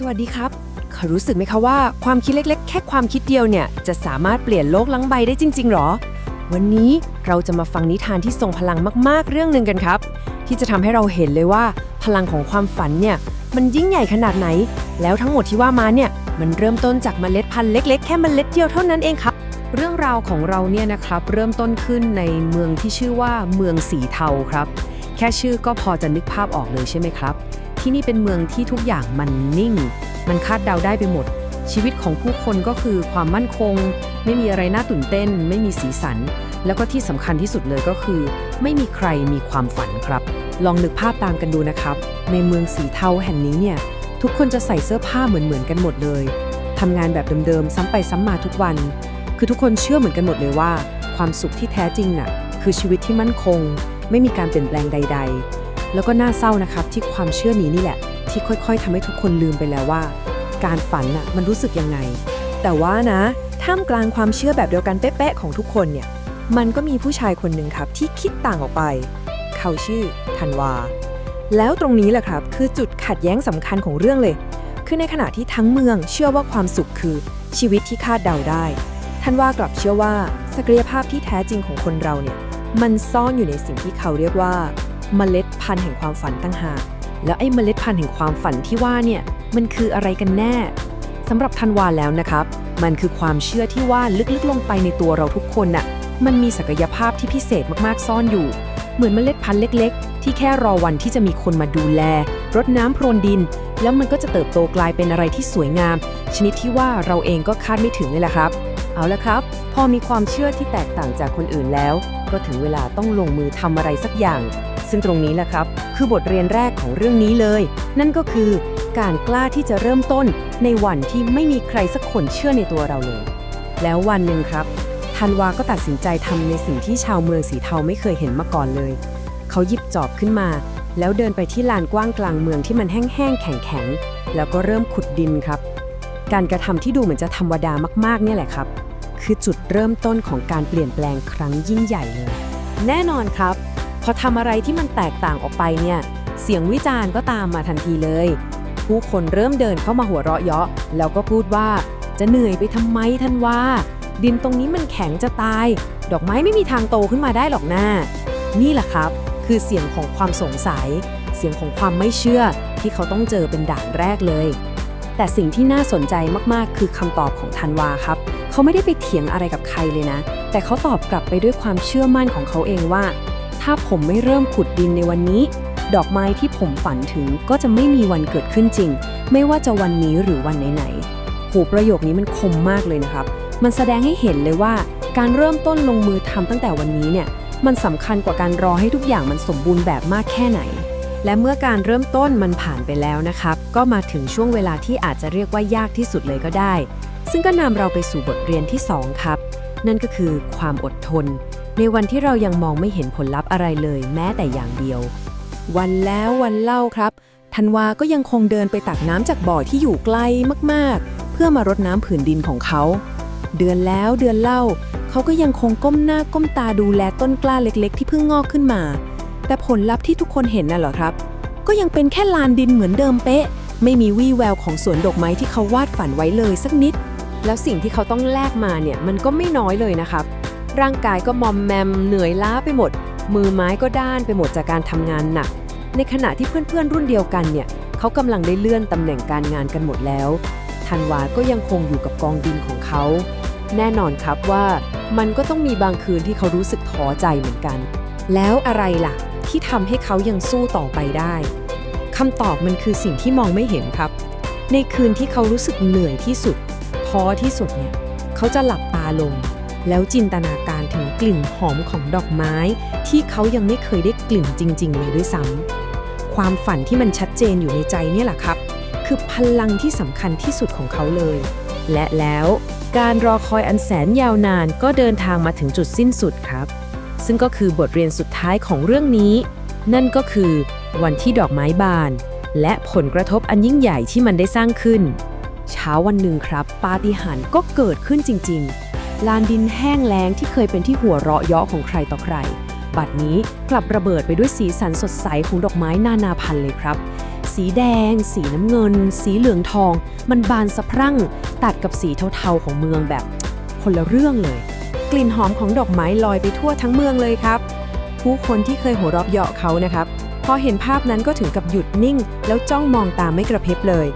สวัสดีครับเขารู้สึกไหมคะว่าความคิดเล็กๆ แค่ความคิดเดียวเนี่ย จะสามารถเปลี่ยนโลกลังใบได้จริง ๆ หรอ วันนี้เราจะมาฟังนิทานที่ทรงพลังมากๆ เรื่องหนึ่งกันครับ ที่จะทำให้เราเห็นเลยว่า พลังของความฝันเนี่ย มันยิ่งใหญ่ขนาดไหน แล้วทั้งหมดที่ว่ามาเนี่ย มันเริ่มต้นจากเมล็ดพันธุ์เล็ก ๆ แค่เมล็ดเดียวเท่านั้นเองครับ เรื่องราวของเราเนี่ยนะครับเริ่มต้นขึ้นในเมืองที่ชื่อว่าเมืองสีเทาครับ แค่ชื่อก็พอจะนึกภาพออกเลยใช่ไหมครับ ที่นี่เป็นเมืองที่ทุกอย่างมันนิ่ง มันคาดเดาได้ไปหมด ชีวิตของผู้คนก็คือความมั่นคง ไม่มีอะไรน่าตื่นเต้น ไม่มีสีสัน แล้วก็ที่สำคัญที่สุดเลยก็คือ ไม่มีใครมีความฝันครับ ลองนึกภาพตามกันดูนะครับ ในเมืองสีเทาแห่งนี้เนี่ย ทุกคนจะใส่เสื้อผ้าเหมือนๆกันหมดเลยทำงานแบบเดิมๆซ้ำไปซ้ำมาทุกวัน คือทุกคนเชื่อเหมือนกันหมดเลยว่า ความสุขที่แท้จริงน่ะคือชีวิตที่มั่นคง ไม่มีการเปลี่ยนแปลงใด ๆ แล้วก็น่าเศร้านะครับที่ความเชื่อนี้นี่แหละ ที่ค่อยๆทำให้ทุกคนลืมไปแล้วว่า การฝันน่ะมันรู้สึกยังไง แต่ว่านะท่ามกลางความเชื่อแบบเดียวกันเป๊ะๆของทุกคนเนี่ยมันก็มีผู้ชายคนหนึ่งครับที่คิดต่างออกไป เขาชื่อธันวา แล้วตรงนี้แหละครับคือจุดขัดแย้งสำคัญของเรื่องเลย คือในขณะที่ทั้งเมืองเชื่อว่าความสุขคือชีวิตที่คาดเดาได้ธันวากลับเชื่อว่าศักยภาพที่แท้จริงของคนเราเนี่ยมันซ่อนอยู่ในสิ่งที่เขาเรียกว่าเมล็ด พันธุ์แห่งความฝันตั้งหาก แล้วไอ้เมล็ดพันธุ์แห่งความฝันที่ว่าเนี่ยมันคืออะไรกันแน่สำหรับธันวาแล้วนะครับ มันคือความเชื่อที่ว่าลึกๆลงไปในตัวเราทุกคนน่ะมันมีศักยภาพที่พิเศษมากๆซ่อนอยู่ เหมือนเมล็ดพันธุ์เล็ก ๆ ที่แค่รอวันที่จะมีคนมาดูแล รดน้ำพรวนดิน แล้วมันก็จะเติบโตกลายเป็นอะไรที่สวยงาม ชนิดที่ว่าเราเองก็คาดไม่ถึงเลยแหละครับ เอาละครับ พอมีความเชื่อที่แตกต่างจากคนอื่นแล้ว ก็ถึงเวลาต้องลงมือทำอะไรสักอย่าง ซึ่งตรงนี้แหละครับ คือบทเรียนแรกของเรื่องนี้เลย นั่นก็คือ การกล้าที่จะเริ่มต้นในวันที่ไม่มีใครสักคนเชื่อในตัวเราเลย แล้ววันหนึ่งครับธันวาก็ตัดสินใจทำในสิ่งที่ชาวเมืองสีเทาไม่เคยเห็นมาก่อนเลย เขาหยิบจอบขึ้นมา แล้วเดินไปที่ลานกว้างกลางเมืองที่มันแห้งๆแข็งๆแล้วก็เริ่มขุดดินครับ การกระทำที่ดูเหมือนจะธรรมดามากๆเนี่ยแหละครับ คือจุดเริ่มต้นของการเปลี่ยนแปลงครั้งยิ่งใหญ่เลยแน่นอนครับ อทำอะไรที่มันแตกต่างออกไปเนี่ย เสียงวิจารณ์ก็ตามมาทันทีเลย ผู้คนเริ่มเดินเข้ามาหัวเราะเยาะ แล้วก็พูดว่า จะเหนื่อยไปทำไมท่านว่า ดินตรงนี้มันแข็งจะตาย ดอกไม้ไม่มีทางโตขึ้นมาได้หรอกหน้า นี่แหละครับ คือเสียงของความสงสัย เสียงของความไม่เชื่อที่เขาต้องเจอเป็นด่านแรกเลย แต่สิ่งที่น่าสนใจมากๆ คือคำตอบของธันวาครับ เขาไม่ได้ไปเถียงอะไรกับใครเลยนะ แต่เขาตอบกลับไปด้วยความเชื่อมั่นของเขาเองว่า ถ้าผมไม่เริ่มขุดดินในวันนี้ ดอกไม้ที่ผมฝันถึงก็จะไม่มีวันเกิดขึ้นจริง ไม่ว่าจะวันนี้หรือวันไหนๆโหประโยคนี้มันคมมากเลยนะครับ มันแสดงให้เห็นเลยว่า การเริ่มต้นลงมือทำตั้งแต่วันนี้เนี่ย มันสำคัญกว่าการรอให้ทุกอย่างมันสมบูรณ์แบบมากแค่ไหน และเมื่อการเริ่มต้นมันผ่านไปแล้วนะครับ ก็มาถึงช่วงเวลาที่อาจจะเรียกว่ายากที่สุดเลยก็ได้ ซึ่งก็นำเราไปสู่บทเรียนที่ 2 ครับ นั่นก็คือความอดทน ในวันที่เรายังมองไม่เห็นผลลัพธ์อะไรเลย แม้แต่อย่างเดียว วันแล้ววันเล่าครับธันวาก็ยังคงเดินไปตักน้ำจากบ่อที่อยู่ไกลมากๆ เพื่อมารดน้ำผืนดินของเขา เดือนแล้วเดือนเล่า เขาก็ยังคงก้มหน้าก้มตาดูแลต้นกล้าเล็กๆ ที่เพิ่งงอกขึ้นมา แต่ผลลัพธ์ที่ทุกคนเห็นน่ะเหรอครับ ก็ยังเป็นแค่ลานดินเหมือนเดิมเป๊ะ ไม่มีวี่แววของสวนดอกไม้ที่เขาวาดฝันไว้เลยสักนิด แล้วสิ่งที่เขาต้องแลกมาเนี่ยมันก็ไม่น้อยเลยนะครับ ร่างกายก็มอมแมมเหนื่อยล้าไปหมด มือไม้ก็ด้านไปหมดจากการทำงานหนัก ในขณะที่เพื่อนๆรุ่นเดียวกันเนี่ยเขากำลังได้เลื่อนตำแหน่งการงานกันหมดแล้วธันวาก็ยังคงอยู่กับกองดินของเขา แน่นอนครับว่ามันก็ต้องมีบางคืนที่เขารู้สึกท้อใจเหมือนกัน แล้วอะไรล่ะ ที่ทำให้เขายังสู้ต่อไปได้คำตอบมันคือสิ่งที่มองไม่เห็นครับ ในคืนที่เขารู้สึกเหนื่อยที่สุดท้อที่สุดเนี่ย เขาจะหลับตาลง แล้วจินตนาการถึงกลิ่นหอมของดอกไม้ ที่เขายังไม่เคยได้กลิ่นจริง ๆ เลยด้วยซ้ำความฝันที่มันชัดเจนอยู่ในใจเนี่ยแหละครับ คือพลังที่สำคัญที่สุดของเขาเลย และแล้วการรอคอยอันแสนยาวนานก็เดินทางมาถึงจุดสิ้นสุดครับ ซึ่งก็คือบทเรียนสุดท้ายของเรื่องนี้ นั่นก็คือวันที่ดอกไม้บาน และผลกระทบอันยิ่งใหญ่ที่มันได้สร้างขึ้น เช้าวันหนึ่งครับ ปาฏิหาริย์ก็เกิดขึ้นจริง ๆ ลานดินแห้งแล้งที่เคยเป็นที่หัวเราะเยาะของใครต่อใคร บัดนี้กลับระเบิดไปด้วยสีสันสดใสของดอกไม้นานาพันธุ์เลยครับสสีแดง สีน้ำเงิน สีเหลืองทอง มันบานสะพรั่ง ตัดกับสีเทาๆของเมืองแบบคนละเรื่องเลย กลิ่นหอมของดอกไม้ลอยไปทั่วทั้งเมืองเลยครับ ผู้คนที่เคยหัวเราะเยาะเขานะครับพอเห็นภาพนั้นก็ถึงกับหยุดนิ่ง แล้วจ้องมองตามไม่กระพริบเลย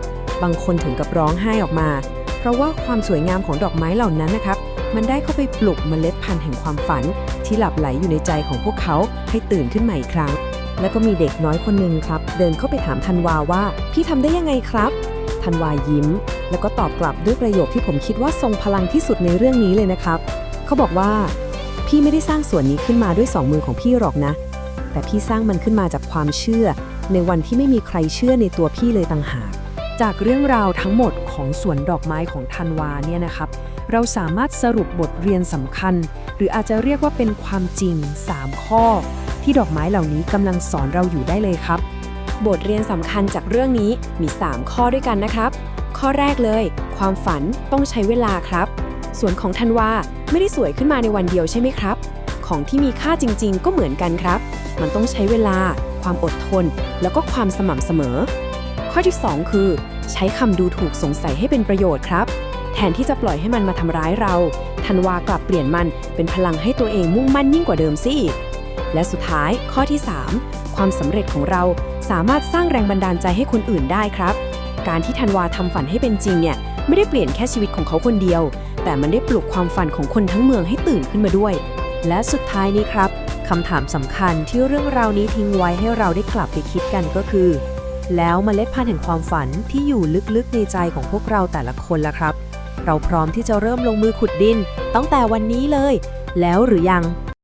บางคนถึงกับร้องไห้ออกมา เพราะว่าความสวยงามของดอกไม้เหล่านั้นนะครับ มันได้เข้าไปปลุกเมล็ดพันธุ์แห่งความฝัน ที่หลับไหลอยู่ในใจของพวกเขาให้ตื่นขึ้นมาอีกครั้ง แล้วก็มีเด็กน้อยคนหนึ่งครับ เดินเข้าไปถามธันวาว่า พี่ทำได้ยังไงครับธันวายิ้ม แล้วก็ตอบกลับด้วยประโยคที่ผมคิดว่าทรงพลังที่สุดในเรื่องนี้เลยนะครับ เขาบอกว่า พี่ไม่ได้สร้างส่วนนี้ขึ้นมาด้วยสองมือของพี่หรอกนะ แต่พี่สร้างมันขึ้นมาจากความเชื่อ ในวันที่ไม่มีใครเชื่อในตัวพี่เลยต่างหาก จากเรื่องราวทั้งหมด ของสวนดอกไม้ของธันวาเนี่ยนะครับ เราสามารถสรุปบทเรียนสำคัญ หรืออาจจะเรียกว่าเป็นความจริง 3 ข้อ ที่ดอกไม้เหล่านี้กำลังสอนเราอยู่ได้เลยครับ บทเรียนสำคัญจากเรื่องนี้มี 3 ข้อด้วยกันนะครับ ข้อแรกเลย ความฝันต้องใช้เวลาครับ ส่วนของธันวาไม่ได้สวยขึ้นมาในวันเดียวใช่ไหมครับ ของที่มีค่าจริง ๆ ก็เหมือนกันครับ มันต้องใช้เวลา ความอดทน แล้วก็ความสม่ำเสมอ ข้อที่ 2 คือ ใช้คำดูถูกสงสัยให้เป็นประโยชน์ครับ แทนที่จะปล่อยให้มันมาทำร้ายเรา ธันวากลับเปลี่ยนมันเป็นพลังให้ตัวเองมุ่งมั่นยิ่งกว่าเดิมสิและสุดท้ายข้อที่ 3 ความสำเร็จของเราสามารถสร้างแรงบันดาลใจให้คนอื่นได้ครับ การที่ธันวาทำฝันให้เป็นจริงเนี่ยไม่ได้เปลี่ยนแค่ชีวิตของเขาคนเดียว แต่มันได้ปลุกความฝันของคนทั้งเมืองให้ตื่นขึ้นมาด้วย และสุดท้ายนี้ครับคำถามสำคัญที่เรื่องราวนี้ทิ้งไว้ให้เราได้กลับไปคิดกันก็คือ แล้วเมล็ดพันธุ์แห่งความฝันที่อยู่ลึกๆในใจของพวกเราแต่ละคนล่ะครับ เราพร้อมที่จะเริ่มลงมือขุดดินตั้งแต่วันนี้เลย แล้วหรือยัง